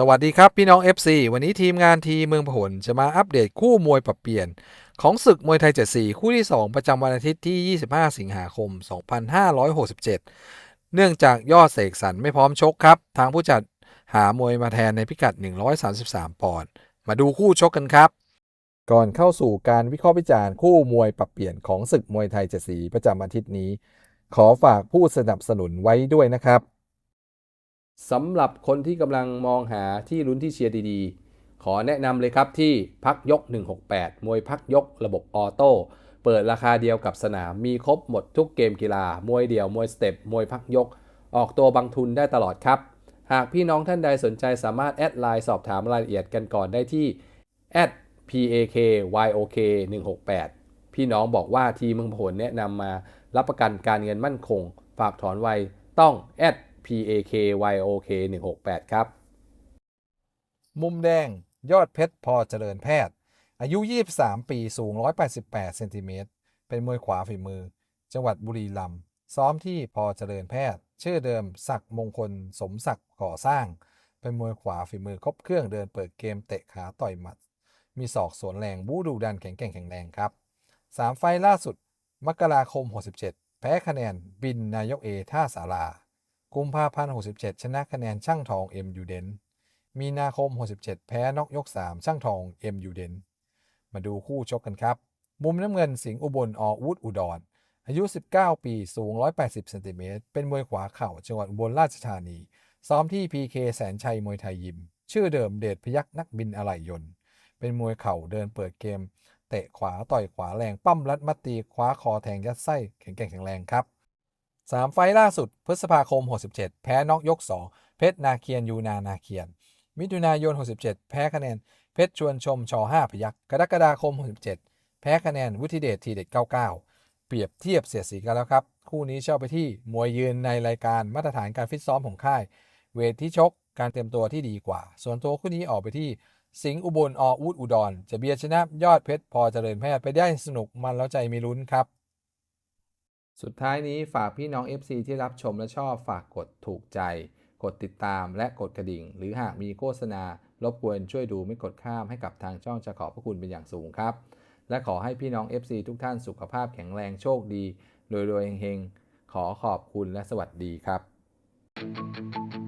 สวัสดีครับพี่น้อง FC วันนี้ทีมงานทีเมืองพหลจะมาอัปเดตคู่มวยปรับเปลี่ยน ของศึกมวยไทย 74 คู่ที่ 2 ประจำวันอาทิตย์ที่ 25 สิงหาคม 2567 เนื่องจากยอดเสกสรรไม่พร้อมชกครับ ทางผู้จัดหามวยมาแทนในพิกัด 133 ปอนด์มาดูคู่ชกกันครับ ก่อนเข้าสู่การวิเคราะห์วิจารณ์คู่มวยปรับเปลี่ยนของศึกมวยไทย 74 ประจำอาทิตย์นี้ ขอฝากผู้สนับสนุนไว้ด้วยนะครับ สำหรับคนที่กำลังมองหาที่ลุ้นที่เชียร์ดีๆ ขอแนะนำเลยครับที่พักยก 168 มวยพักยกระบบออโต้ เปิดราคาเดียวกับสนาม มีครบหมดทุกเกมกีฬา มวยเดี่ยว มวยสเต็ป มวยพักยก ออกตัวบางทุนได้ตลอดครับ หากพี่น้องท่านใดสนใจสามารถแอดไลน์สอบถามรายละเอียดกันก่อนได้ที่ @pakyok 168 พี่น้องบอกว่าทีมเมืองผลแนะนำมารับประกันการเงินมั่นคง ฝากถอนไวต้อง @pakyok PAKYOK 168ครับ มุมแดงยอดเพชรพอเจริญแพทย์ อายุ 23 ปีสูง 188 เซนติเมตร เป็นมวยขวาฝีมือ จังหวัดบุรีรัมย์ซ้อมที่พอเจริญแพทย์ ชื่อเดิมศักมงคลสมศักดิ์ก่อสร้าง เป็นมวยขวาฝีมือครบเครื่องเดินเปิดเกมเตะขาต่อยหมัด มีศอกสวนแรงบู้ดูดันแข็งแกร่งแข็งแรงครับ 3 ไฟล์ล่าสุด มกราคม 67 แพ้คะแนนบินนายกเอท่าสารา กุมภาพันธ์67 ชนะคะแนนช่างทองเอ็มยูเดนมีนาคม 67 แพ้นอกยก 3 ช่างทองเอ็มยูเดนมาดูคู่ชกกันครับ มุมน้ำเงินสิงห์อุบลอวุธอุดรอายุ 19 ปี สูง 180 เซนติเมตร เป็นมวยขวาเข่า จังหวัดอุบลราชธานี ซ้อมที่ PK แสนชัยมวยไทยยิม ชื่อเดิมเดชพยักนักบินอะไหล่ยนต์ เป็นมวยเข่าเดินเปิดเกม เตะขวาต่อยขวาแรง ปั้มรัดมัดตี คว้าคอแทงยัดไส้แข็งแกร่งแข็งแรงครับ 3 ไฟล่าสุด พฤษภาคม 67 แพ้น็อกยก 2 เพชรนาเคียนยูนานาเคียน มิถุนายน 67 แพ้คะแนน เพชรชวนชมช5พยักกรกฎาคม 67 แพ้คะแนนวุฒิเดชทีเด็ด 99 เปรียบเทียบเสียสีกันแล้วครับ คู่นี้เช่าไปที่มวยยืนในรายการมาตรฐานการฟิตซ้อมของค่าย เวทที่ชก การเตรียมตัวที่ดีกว่า ส่วนตัวคู่นี้ออกไปที่สิงห์อุบลอวุธอุดรจะเบียดชนะยอดเพชรพอเจริญแพทย์ไปได้สนุกมันแล้วใจมีลุ้นครับ สุดท้ายนี้ฝากพี่น้อง FC ที่รับชมและชอบฝากกดถูกใจ กดติดตามและกดกระดิ่ง หรือหากมีโฆษณารบกวนช่วยดูไม่กดข้ามให้กับทางช่องจะขอบพระคุณเป็นอย่างสูงครับ และขอให้พี่น้อง FC ทุกท่านสุขภาพแข็งแรงโชคดีรวยๆเฮงๆขอขอบคุณและสวัสดีครับ